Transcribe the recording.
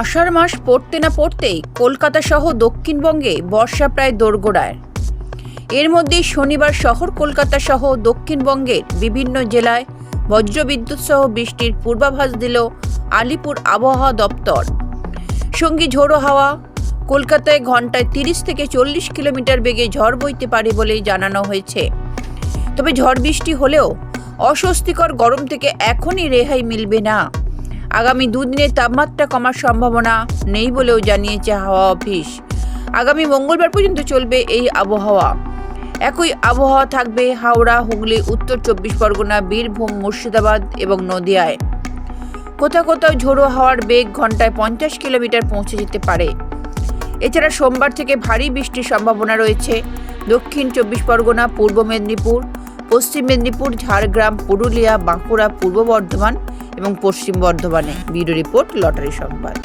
আষাঢ় মাস পড়তে না পড়তেই কলকাতা সহ দক্ষিণবঙ্গে বর্ষা প্রায় দোরগোড়ায়। এর মধ্যেই শনিবার শহর কলকাতা সহ দক্ষিণবঙ্গের বিভিন্ন জেলায় বজ্রবিদ্যুৎ সহ বৃষ্টির পূর্বাভাস দিল আলিপুর আবহাওয়া দপ্তর। সঙ্গী ঝোড়ো হাওয়া, কলকাতায় ঘন্টায় তিরিশ থেকে চল্লিশ কিলোমিটার বেগে ঝড় বইতে পারে বলে জানানো হয়েছে। তবে ঝড় বৃষ্টি হলেও অস্বস্তিকর গরম থেকে এখনই রেহাই মিলবে না। আগামী দুদিনে তাপমাত্রা কমার সম্ভাবনা নেই বলেও জানিয়েছে হাওয়া অফিস। আগামী মঙ্গলবার পর্যন্ত চলবে এই আবহাওয়া। একই আবহাওয়া থাকবে হাওড়া, হুগলি, উত্তর চব্বিশ পরগনা, বীরভূম, মুর্শিদাবাদ এবং নদিয়ায়। কোথাও কোথাও ঝোড়ো হাওয়ার বেগ ঘন্টায় পঞ্চাশ কিলোমিটার পৌঁছে যেতে পারে। এছাড়া সোমবার থেকে ভারী বৃষ্টির সম্ভাবনা রয়েছে। দক্ষিণ চব্বিশ পরগনা, পূর্ব মেদিনীপুর, পশ্চিম মেদিনীপুর, ঝাড়গ্রাম, পুরুলিয়া, বাঁকুড়া, পূর্ব বর্ধমান এবং পশ্চিম বর্ধমানে ব্যুরো রিপোর্ট লটারি সংবাদ।